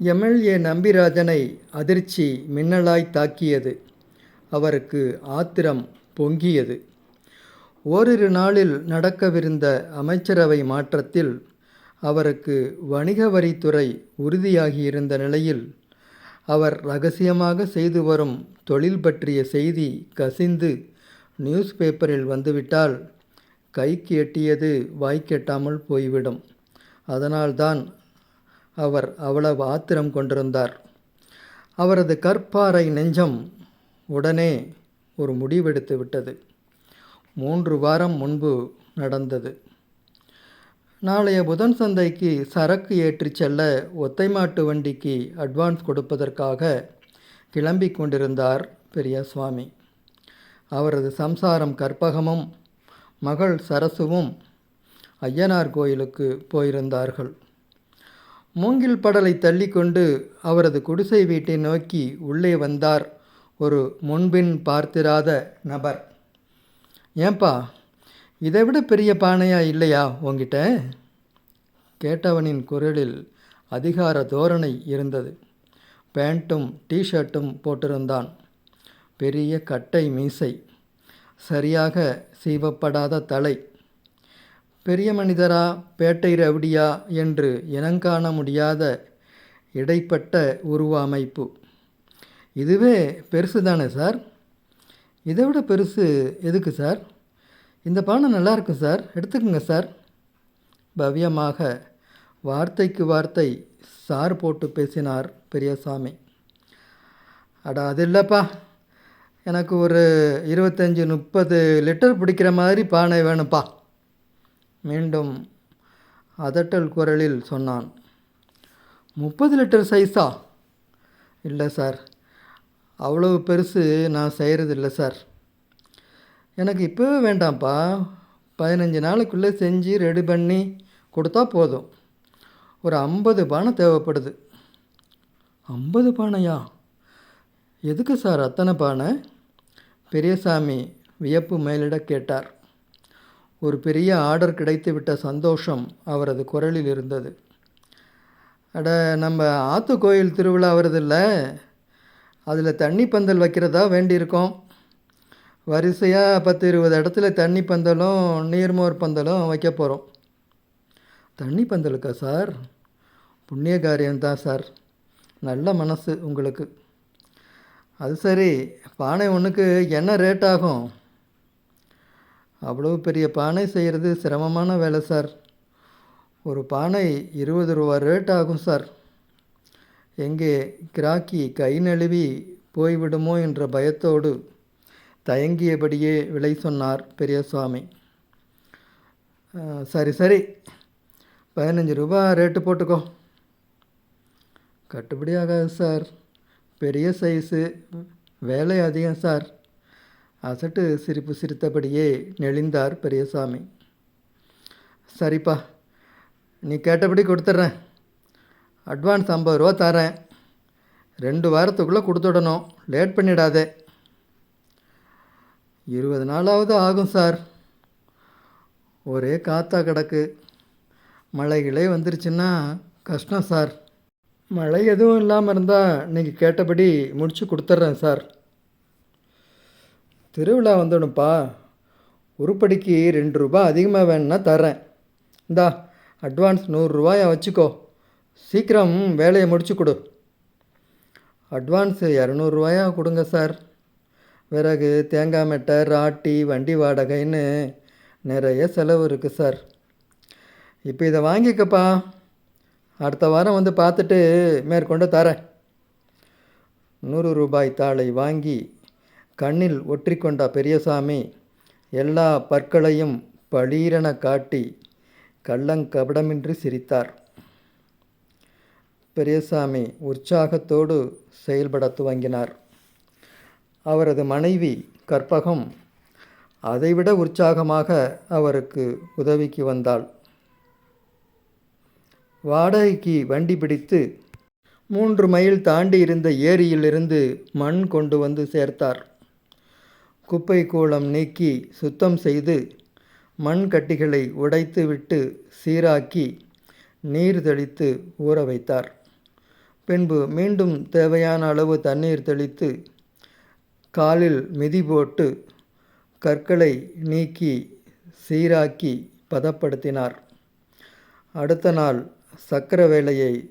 MLA நம்பிராஜனை அதிர்ச்சி மின்னலாய் தாக்கியது. அவருக்கு ஆத்திரம் பொங்கியது. ஓரிரு நாளில் நடக்கவிருந்த அமைச்சரவை மாற்றத்தில் அவருக்கு வணிக வரித்துறை உறுதியாகியிருந்த நிலையில் அவர் ரகசியமாக செய்து வரும் தொழில் பற்றிய செய்தி கசிந்து நியூஸ் பேப்பரில் வந்துவிட்டால் கைக்கு எட்டியது வாய்க்கெட்டாமல் போய்விடும். அதனால்தான் அவர் அவ்வளவு ஆத்திரம் கொண்டிருந்தார். அவரது கற்பாறை நெஞ்சம் உடனே ஒரு முடிவெடுத்து விட்டது. மூன்று வாரம் முன்பு நடந்தது. நாளைய புதன் சந்தைக்கு சரக்கு ஏற்றிச் செல்ல ஒத்தை மாட்டு வண்டிக்கு அட்வான்ஸ் கொடுப்பதற்காக கிளம்பி கொண்டிருந்தார் பெரியசுவாமி அவரது சம்சாரம் கற்பகமும் மகள் சரசுவும் ஐயனார் கோயிலுக்கு போயிருந்தார்கள். மூங்கில் படலை தள்ளிக்கொண்டு அவரது குடிசை வீட்டை நோக்கி உள்ளே வந்தார் ஒரு முன்பின் பார்த்திராத நபர். ஏன்பா இதை விட பெரிய பானையா இல்லையா உங்ககிட்ட கேட்டவனின் குரலில் அதிகார தோரணை இருந்தது. பேண்ட்டும் டிஷர்ட்டும் போட்டிருந்தான். பெரிய கட்டை மீசை சரியாக சீவப்படாத தலை பெரிய மனிதரா பேட்டை ரவுடியா என்று இனங்காண முடியாத இடைப்பட்ட உருவ அமைப்பு இதுவே பெருசு தானே சார்? இதை விட பெருசு எதுக்கு சார்? இந்த பானை நல்லா இருக்கும் சார். எடுத்துக்கோங்க சார். பவ்யமாக வார்த்தைக்கு வார்த்தை சார் போட்டு பேசினார் பெரியசாமி. அட அது இல்லைப்பா. எனக்கு ஒரு இருபத்தஞ்சி முப்பது லிட்டர் பிடிக்கிற மாதிரி பானை வேணும்ப்பா. மீண்டும் அதட்டல் குரலில் சொன்னான். முப்பது லிட்டர் சைஸா? இல்லை சார். அவ்வளவு பெருசு நான் செய்கிறதில்ல சார். எனக்கு இப்போவே வேண்டாம்ப்பா. பதினஞ்சு நாளுக்குள்ளே செஞ்சு ரெடி பண்ணி கொடுத்தா போதும். ஒரு ஐம்பது பானை தேவைப்படுது. ஐம்பது பானையா? எதுக்கு சார் அத்தனை பானை? பெரியசாமி வியப்பு மேலிட கேட்டார். ஒரு பெரிய ஆர்டர் கிடைத்துவிட்ட சந்தோஷம் அவரது குரலில் இருந்தது. அட நம்ம ஆத்து கோயில் திருவிழா வருதில்ல. அதில் தண்ணி பந்தல் வைக்கிறதா வேண்டியிருக்கோம். வரிசையாக பத்து இருபது இடத்துல தண்ணி பந்தலும் நீர்மோர் பந்தலும் வைக்க போகிறோம் தண்ணி பந்தலுக்கா சார்? புண்ணிய காரியம்தான் சார். நல்ல மனசு உங்களுக்கு. அது சரி பானை ஒன்றுக்கு என்ன ரேட் ஆகும்? அவ்வளோ பெரிய பானை செய்கிறது சிரமமான வேலை சார். ஒரு பானை இருபது ரூபா ரேட் ஆகும் சார். எங்கே கிராக்கி கை நழுவி போய்விடுமோ என்ற பயத்தோடு தயங்கியபடியே விலை சொன்னார் பெரியசுவாமி சரி சரி. பதினஞ்சு ரூபா ரேட்டு போட்டுக்கோ. கட்டுப்படி ஆகாது சார். பெரிய சைஸு வேலை அதிகம் சார். அசட்டு சிரிப்பு சிரித்தபடியே நெளிந்தார் பெரியசாமி. சரிப்பா நீ கேட்டபடி கொடுத்துட்றேன். அட்வான்ஸ் ஐம்பது ரூபா தரேன். ரெண்டு வாரத்துக்குள்ளே கொடுத்துடணும். லேட் பண்ணிடாதே. இருபது நாளாவது ஆகும் சார். ஒரே காத்தா கிடக்கு. மழைகளே வந்துருச்சுன்னா கஷ்டம் சார். மழை எதுவும் இல்லாமல் இருந்தால் நீங்கள் கேட்டபடி முடித்து கொடுத்துட்றேன் சார். திருவிழா வந்துடும்ப்பா உருப்படிக்கு ரெண்டு ரூபா அதிகமாக வேணும்னா தர்றேன். இந்தா அட்வான்ஸ் நூறுரூவாயை வச்சுக்கோ. சீக்கிரம் வேலையை முடிச்சு கொடு. அட்வான்ஸு இரநூறுவாயா கொடுங்க சார் விறகு தேங்காய் மெட்டை ராட்டி வண்டி வாடகைன்னு நிறைய செலவு இருக்குது சார் இப்போ இதை வாங்கிக்கப்பா. அடுத்த வாரம் வந்து பார்த்துட்டு மேற்கொண்டு தரேன். நூறு ரூபாய் தாளை வாங்கி கண்ணில் ஒற்றிக்கொண்ட பெரியசாமி எல்லா பற்களையும் பளீரென காட்டி கள்ளங்கபடமின்றி சிரித்தார். பெரியசாமி உற்சாகத்தோடு செயல்பட துவங்கினார். அவரது மனைவி கற்பகம் அதைவிட உற்சாகமாக அவருக்கு உதவிக்கு வந்தாள். வாடகைக்கு வண்டி பிடித்து மூன்று மைல் தாண்டி இருந்த ஏரியிலிருந்து மண் கொண்டு வந்து சேர்த்தார். குப்பை கூளம் நீக்கி சுத்தம் செய்து மண் கட்டிகளை உடைத்துவிட்டு சீராக்கி நீர் தெளித்து ஊற வைத்தார். பின்பு மீண்டும் தேவையான அளவு தண்ணீர் தெளித்து காலில் மிதி போட்டு கற்களை நீக்கி சீராக்கி பதப்படுத்தினார். அடுத்த நாள் சக்கர வேலையை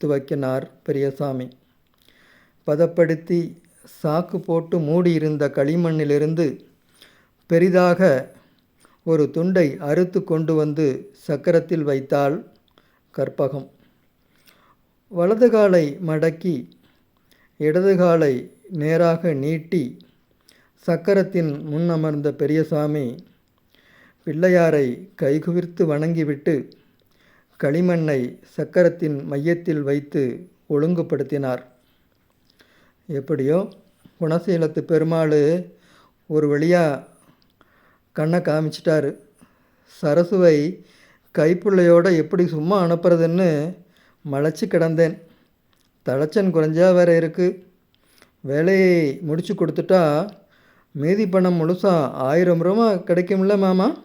துவக்கினார் பெரியசாமி. பதப்படுத்தி சாக்கு போட்டு மூடியிருந்த களிமண்ணிலிருந்து பெரிதாக ஒரு துண்டை அறுத்து கொண்டு வந்து சக்கரத்தில் வைத்தாள் கற்பகம். வலது காலை மடக்கி இடது காலை நேராக நீட்டி சக்கரத்தின் முன் அமர்ந்த பெரியசாமி பிள்ளையாரை கைகுவிர்த்து வணங்கிவிட்டு களிமண்ணை சக்கரத்தின் மையத்தில் வைத்து ஒழுங்குபடுத்தினார். எப்படியோ குணசீலத்து பெருமாள் ஒரு வழியாக கண்ணை காமிச்சிட்டாரு. சரசுவை கைப்பிள்ளையோட எப்படி சும்மா அனுப்புறதுன்னு மலைச்சு கிடந்தேன். தளச்சன் குறைஞ்சா வேற இருக்குது வேலையை முடிச்சு கொடுத்துட்டா மீதி பணம் முழுசாக ஆயிரம் ரூபா கிடைக்கும்ல மாமா?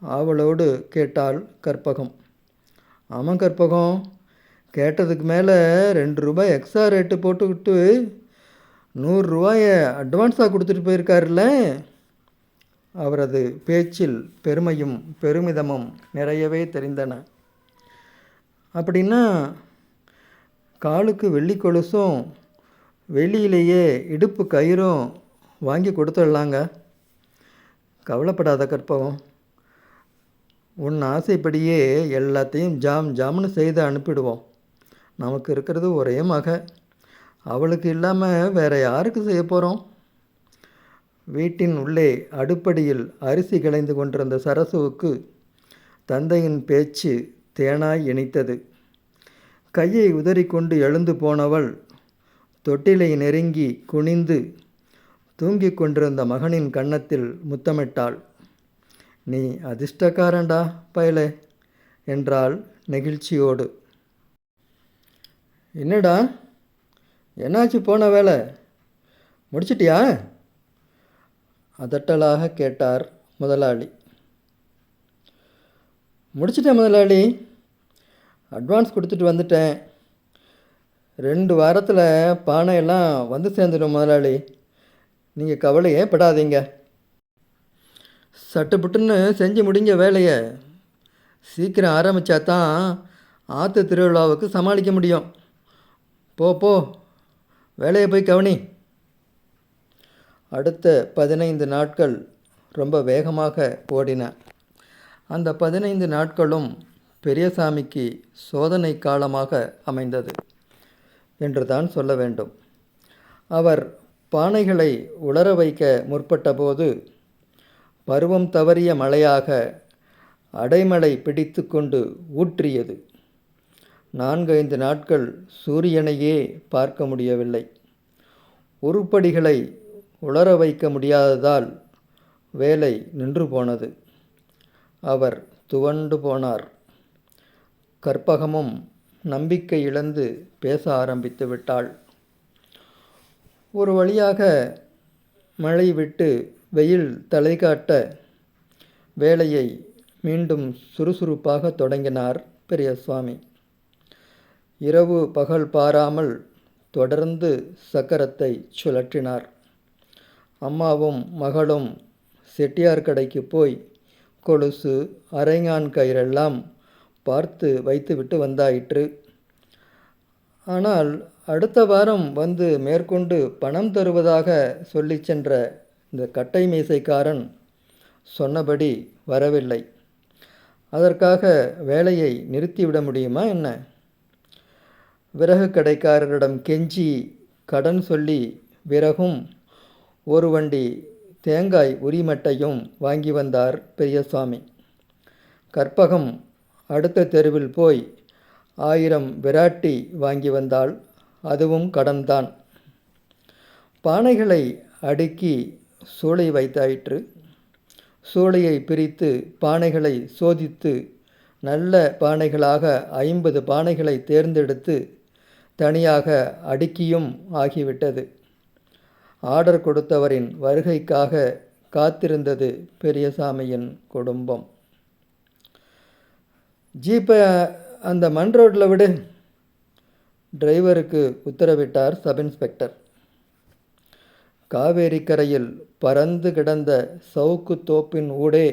அவளோடு கேட்டாள் கற்பகம். ஆமாம் கற்பகம். கேட்டதுக்கு மேலே ரெண்டு ரூபாய் எக்ஸ்ட்ரா ரேட்டு போட்டுக்கிட்டு நூறுரூவாயை அட்வான்ஸாக கொடுத்துட்டு போயிருக்காருல்ல? அவரது பேச்சில் பெருமையும் பெருமிதமும் நிறையவே தெரிந்தன. அப்படின்னா காலுக்கு வெள்ளி கொலுசும் வெளியிலேயே இடுப்பு கயிறும் வாங்கி கொடுத்துடலாங்க. கவலைப்படாத கற்பகம் உன் ஆசைப்படியே எல்லாத்தையும் ஜாம் ஜாம்னு செய்து அனுப்பிடுவோம். நமக்கு இருக்கிறது ஒரே மக. அவளுக்கு இல்லாமல் வேற யாருக்கு செய்ய போகிறோம் வீட்டின் உள்ளே அடுப்படியில் அரிசி கிளைந்து கொண்டிருந்த சரசுவுக்கு தந்தையின் பேச்சு தேனாய் இணைத்தது கையை உதறிக்கொண்டு எழுந்து போனவள் தொட்டிலை நெருங்கி குனிந்து தூங்கிக் கொண்டிருந்த மகனின் கன்னத்தில் முத்தமிட்டாள். நீ அதிர்ஷ்டக்காரன்டா பயலே என்றாள் நெகிழ்ச்சியோடு. என்னடா? என்னாச்சு போன வேலை முடிச்சிட்டியா? அதட்டலாக கேட்டார் முதலாளி. முடிச்சிட்டேன் முதலாளி. அட்வான்ஸ் கொடுத்துட்டு வந்துட்டேன். ரெண்டு வாரத்தில் பானையெல்லாம் வந்து சேர்ந்துடும் முதலாளி. நீங்கள் கவலையே படாதீங்க சட்டுப்புட்டுன்னு செஞ்சு முடிஞ்ச வேலையை சீக்கிரம் ஆரம்பித்தா தான் ஆற்று திருவிழாவுக்கு சமாளிக்க முடியும். போ போ. வேலையை போய் கவனி. அடுத்த பதினைந்து நாட்கள் ரொம்ப வேகமாக ஓடின. அந்த பதினைந்து நாட்களும் பெரியசாமிக்கு சோதனை காலமாக அமைந்தது என்று தான் சொல்ல வேண்டும். அவர் பானைகளை உலர வைக்க முற்பட்டபோது பருவம் தவறிய மழையாக அடைமழை பிடித்து கொண்டு ஊற்றியது. நான்கைந்து நாட்கள் சூரியனையே பார்க்க முடியவில்லை. உருப்படிகளை உலர வைக்க முடியாததால் வேலை நின்று போனது. அவர் துவண்டு போனார். கற்பகமும் நம்பிக்கை இழந்து பேச ஆரம்பித்து விட்டாள். ஒரு வழியாக மழை விட்டு வெயில் தலை காட்ட வேலையை மீண்டும் சுறுசுறுப்பாக தொடங்கினார் பெரியசுவாமி இரவு பகல் பாராமல் தொடர்ந்து சக்கரத்தை சுழற்றினார். அம்மாவும் மகளும் செட்டியார் கடைக்கு போய் கொலுசு அரைஞான் கயிறெல்லாம் பார்த்து வைத்துவிட்டு வந்தாயிற்று. ஆனால் அடுத்த வாரம் வந்து மேற்கொண்டு பணம் தருவதாக சொல்லி சென்ற இந்த கட்டை மீசைக்காரன் சொன்னபடி வரவில்லை. அதற்காக வேலையை நிறுத்திவிட முடியுமா என்ன? விறகு கடைக்காரரிடம் கெஞ்சி கடன் சொல்லி விறகும் ஒரு வண்டி தேங்காய் உரிமட்டையும் வாங்கி வந்தார் பெரியசாமி கற்பகம் அடுத்த தெருவில் போய் ஆயிரம் விராட்டி வாங்கி வந்தால் அதுவும் கடன்தான். பானைகளை அடுக்கி சூளை வைத்தாயிற்று. சூளையை பிரித்து பானைகளை சோதித்து நல்ல பானைகளாக ஐம்பது பானைகளை தேர்ந்தெடுத்து தனியாக அடுக்கியும் ஆகிவிட்டது. ஆர்டர் கொடுத்தவரின் வருகைக்காக காத்திருந்தது பெரியசாமியின் குடும்பம். ஜீப்பை அந்த மண் ரோட்டில் விடு. டிரைவருக்கு உத்தரவிட்டார் சப் இன்ஸ்பெக்டர் காவேரி கரையில் பறந்து கிடந்த சவுக்கு தோப்பின் ஊடே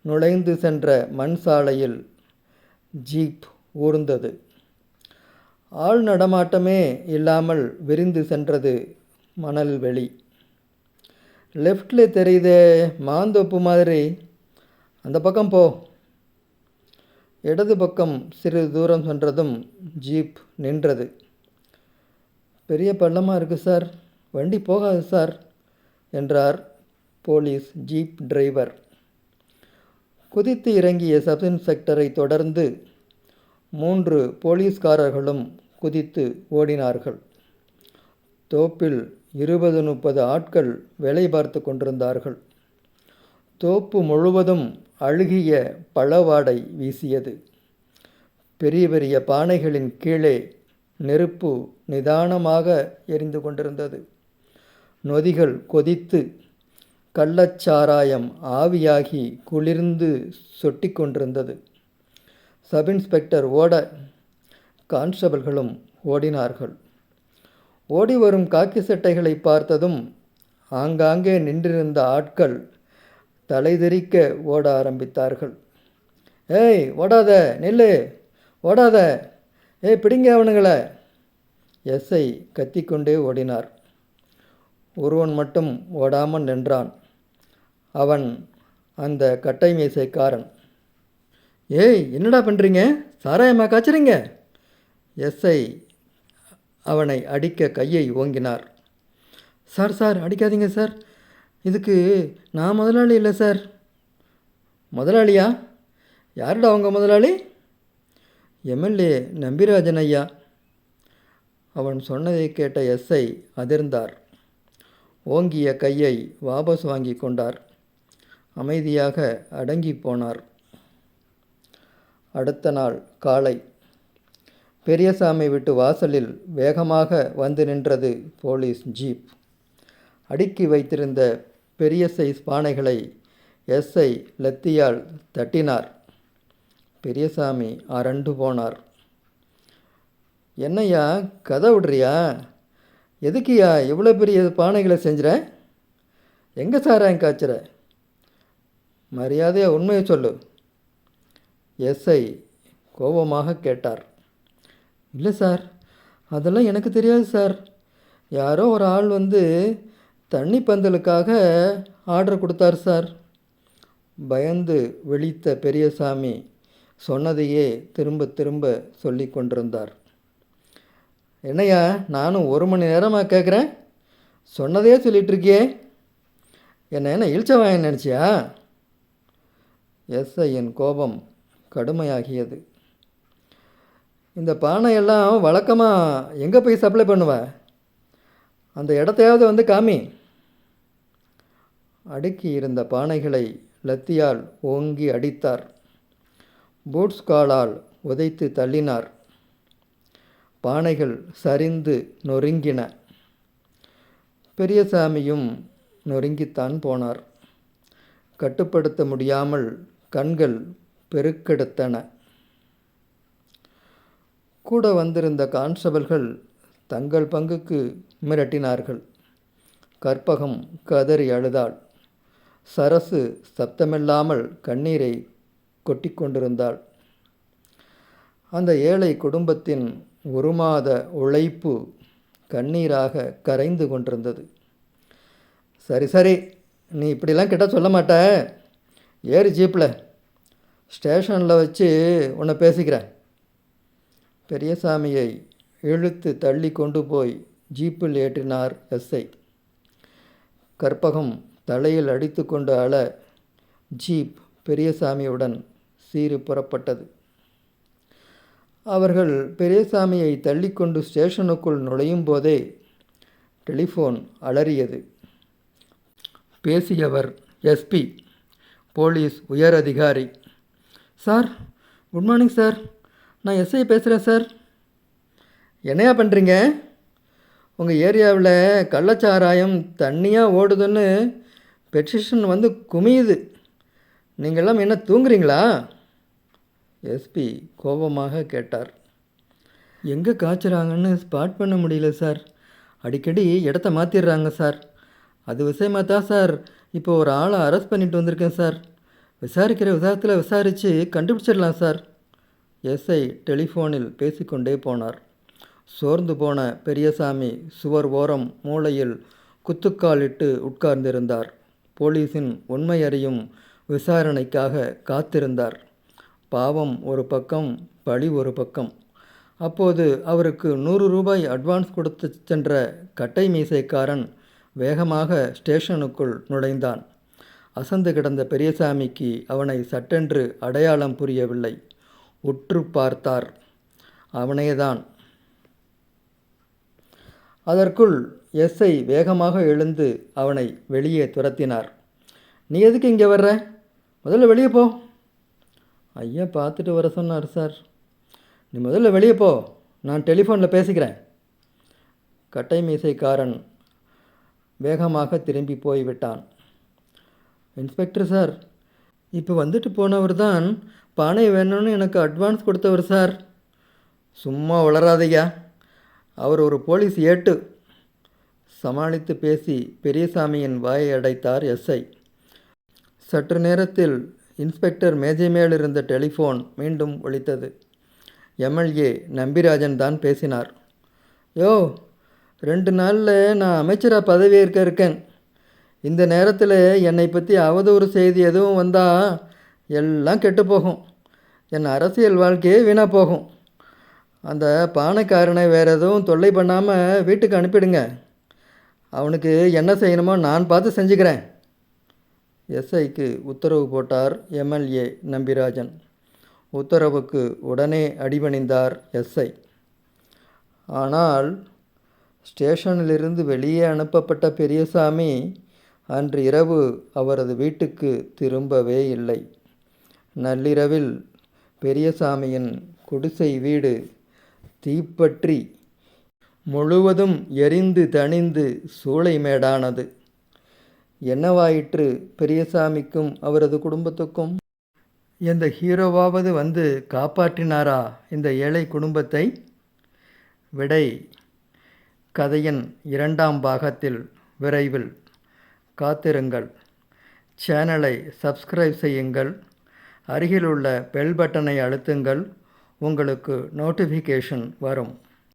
நுழைந்து சென்ற மண் சாலையில் ஜீப் ஊர்ந்தது. ஆள் நடமாட்டமே இல்லாமல் விரிந்து சென்றது மணல் வெளி. லெஃப்டில் தெரியுதே மாந்தோப்பு மாதிரி. அந்த பக்கம் போ. இடது பக்கம் சிறிது தூரம் சென்றதும் ஜீப் நின்றது. பெரிய பள்ளமாக இருக்குது சார். வண்டி போகாது சார் என்றார் போலீஸ் ஜீப் டிரைவர். குதித்து இறங்கிய சப் இன்ஸ்பெக்டரை தொடர்ந்து மூன்று போலீஸ்காரர்களும் குதித்து ஓடினார்கள். தோப்பில் இருபது முப்பது ஆட்கள் வேலை பார்த்து கொண்டிருந்தார்கள். தோப்பு முழுவதும் அழுகிய பழவாடை வீசியது. பெரிய பெரிய பானைகளின் கீழே நெருப்பு நிதானமாக எரிந்து கொண்டிருந்தது. நொதிகள் கொதித்து கள்ளச்சாராயம் ஆவியாகி குளிர்ந்து சொட்டி கொண்டிருந்தது. சப் இன்ஸ்பெக்டர் ஓட கான்ஸ்டபிள்களும் ஓடினார்கள். ஓடி வரும் காக்கி சட்டைகளை பார்த்ததும் ஆங்காங்கே நின்றிருந்த ஆட்கள் தலைதெறிக்க ஓட ஆரம்பித்தார்கள். ஏய் ஓடாத நெல்லு ஓடாத ஏய் பிடிங்க அவனுங்களை. எஸ்ஐ கத்திக்கொண்டே ஓடினார். ஒருவன் மட்டும் ஓடாமல் நின்றான். அவன் அந்த கட்டை மீசைக்காரன். ஏய் என்னடா பண்ணுறீங்க சாராயமா காய்ச்சுறீங்க? எஸ்ஐ அவனை அடிக்க கையை ஓங்கினார். சார் சார் அடிக்காதீங்க சார். இதுக்கு நான் முதலாளி இல்லை சார். முதலாளியா? யாருடா அவங்க முதலாளி? எம்எல்ஏ நம்பிராஜன் ஐயா. அவன் சொன்னதை கேட்ட எஸ்ஐ அதிர்ந்தார். ஓங்கிய கையை வாபஸ் வாங்கி கொண்டார். அமைதியாக அடங்கி போனார். அடுத்த நாள் காலை. பெரியசாமி வீட்டு வாசலில் வேகமாக வந்து நின்றது போலீஸ் ஜீப். அடுக்கி வைத்திருந்த பெரிய சைஸ் பானைகளை எஸ்ஐ லத்தியால் தட்டினார். பெரியசாமி அரண்டு போனார். என்னய்யா கதை விடுறியா? எதுக்குயா இவ்வளோ பெரிய பானைகளை செஞ்சுற? எங்கே சாராயம் காய்ச்சுற? மரியாதையாக உண்மையை சொல்லு. எஸ்ஐ கோபமாக கேட்டார். இல்லை சார் அதெல்லாம் எனக்கு தெரியாது சார். யாரோ ஒரு ஆள் வந்து தண்ணி பந்தலுக்காக ஆர்டர் கொடுத்தார் சார். பயந்து விழித்த பெரியசாமி சொன்னதையே திரும்ப திரும்ப சொல்லி கொண்டிருந்தார். என்னய்யா நானும் ஒரு மணி நேரமாக கேட்குறேன் சொன்னதையே சொல்லிகிட்ருக்கியே என்ன என்ன என்ன இழிச்சவாயன் நினச்சியா? எஸ்ஐயின் கோபம் கடுமையாகியது. இந்த பானையெல்லாம் வழக்கமாக எங்கே போய் சப்ளை பண்ணுவ? அந்த இடத்தையாவது வந்து காமி. அடுக்கி இருந்த பானைகளை லத்தியால் ஓங்கி அடித்தார். பூட்ஸ் காலால் உதைத்து தள்ளினார். பானைகள் சரிந்து நொறுங்கின. பெரியசாமியும் நொறுங்கித்தான் போனார். கட்டுப்படுத்த முடியாமல் கண்கள் பெருக்கெடுத்தன. கூட வந்திருந்த கான்ஸ்டபிள்கள் தங்கள் பங்குக்கு மிரட்டினார்கள். கற்பகம் கதறி அழுதாள். சரசு சப்தமில்லாமல் கண்ணீரை கொட்டி கொண்டிருந்தாள். அந்த ஏழை குடும்பத்தின் ஒரு மாத உழைப்பு கண்ணீராக கரைந்து கொண்டிருந்தது. சரி சரி நீ இப்படிலாம் கிட்ட சொல்ல மாட்ட. ஏறு ஜீப்பில் ஸ்டேஷனில் வச்சு உன்னை பேசிக்கிறேன். பெரியசாமியை இழுத்து தள்ளி கொண்டு போய் ஜீப்பில் ஏற்றினார் எஸ்ஐ. கற்பகம் தலையில் அடித்து கொண்டு அழ ஜீப் பெரியசாமியுடன் சீறு புறப்பட்டது. அவர்கள் பெரியசாமியை தள்ளிக்கொண்டு ஸ்டேஷனுக்குள் நுழையும் போதே டெலிஃபோன் அலறியது. பேசியவர் எஸ்பி போலீஸ் உயர் அதிகாரி சார் குட் மார்னிங் சார் நான் எஸ்ஐ பேசுகிறேன் சார் என்னையா பண்ணுறீங்க உங்கள் ஏரியாவில் கள்ளச்சாராயம் தண்ணியாக ஓடுதுன்னு பெட்டிஷன் வந்து குமியுது. நீங்கள்லாம் என்ன தூங்குறீங்களா? எஸ்பி கோபமாக கேட்டார். எங்கே காய்ச்சுறாங்கன்னு ஸ்பாட் பண்ண முடியல சார் அடிக்கடி இடத்த மாற்றிடுறாங்க சார் அது விஷயமா தான் சார் இப்போ ஒரு ஆளை அரெஸ்ட் பண்ணிட்டு வந்திருக்கேன் சார் விசாரிக்கிற விசாரத்தில் விசாரித்து கண்டுபிடிச்சிடலாம் சார். எஸ்ஐ டெலிஃபோனில் பேசிக்கொண்டே போனார். சோர்ந்து போன பெரியசாமி சுவர் ஓரம் மூலையில் குத்துக்காலிட்டு உட்கார்ந்திருந்தார். போலீஸின் உண்மை அறியும் விசாரணைக்காக காத்திருந்தார். பாவம் ஒரு பக்கம் பழி ஒரு பக்கம். அப்போது அவருக்கு நூறு ரூபாய் அட்வான்ஸ் கொடுத்து சென்ற கட்டை மீசைக்காரன் வேகமாக ஸ்டேஷனுக்குள் நுழைந்தான். அசந்து கிடந்த பெரியசாமிக்கு அவனை சட்டென்று அடையாளம் புரியவில்லை. உற்று பார்த்தார். அவனேதான். அதற்குள் எஸ்ஐ வேகமாக எழுந்து அவனை வெளியே துரத்தினார். நீ எதுக்கு இங்கே வர்ற? முதல்ல வெளியே போ. ஐயா பார்த்துட்டு வர சொன்னார் சார். நீ முதல்ல வெளியே போ. நான் டெலிஃபோனில் பேசிக்கிறேன். கட்டை மீசைக்காரன் வேகமாக திரும்பி போய்விட்டான். Inspector sir. இப்போ வந்துட்டு போனவர் தான் பானை வேணும்னு எனக்கு அட்வான்ஸ் கொடுத்தவர் சார். சும்மா வளராதையா அவர் ஒரு போலீஸ் ஏட்டு. சமாளித்து பேசி பெரியசாமியின் வாயை அடைத்தார் எஸ்ஐ. சற்று நேரத்தில் இன்ஸ்பெக்டர் மேஜை மேல் இருந்த டெலிஃபோன் மீண்டும் ஒழித்தது எம்எல்ஏ நம்பிராஜன் தான் பேசினார். யோ ரெண்டு நாளில் நான் அமைச்சராக பதவியேற்க இருக்கேன். இந்த நேரத்தில் என்னை பற்றி அவதூறு செய்தி எதுவும் வந்தால் எல்லாம் கெட்டு போகும் என் அரசியல் வாழ்க்கையே வீணாக போகும் அந்த பானைக்காரனை வேறு எதுவும் தொல்லை பண்ணாமல் வீட்டுக்கு அனுப்பிடுங்க. அவனுக்கு என்ன செய்யணுமோ நான் பார்த்து செஞ்சுக்கிறேன். எஸ்ஐக்கு உத்தரவு போட்டார் எம்எல்ஏ நம்பிராஜன். உத்தரவுக்கு உடனே அடிபணிந்தார் எஸ்ஐ ஆனால் ஸ்டேஷனிலிருந்து வெளியே அனுப்பப்பட்ட பெரியசாமி அன்று இரவு அவரது வீட்டுக்கு திரும்பவே இல்லை. நள்ளிரவில் பெரியசாமியின் குடிசை வீடு தீப்பற்றி முழுவதும் எரிந்து தணிந்து சூளைமேடானது என்னவாயிற்று பெரியசாமிக்கும் அவரது குடும்பத்துக்கும்? எந்த ஹீரோவாவது வந்து காப்பாற்றினாரா இந்த ஏழை குடும்பத்தை? விடை கதையின் இரண்டாம் பாகத்தில் விரைவில். காத்திருங்கள். சேனலை சப்ஸ்கிரைப் செய்யுங்கள். அருகிலுள்ள பெல் பட்டனை அழுத்துங்கள். உங்களுக்கு நோட்டிஃபிகேஷன் வரும்.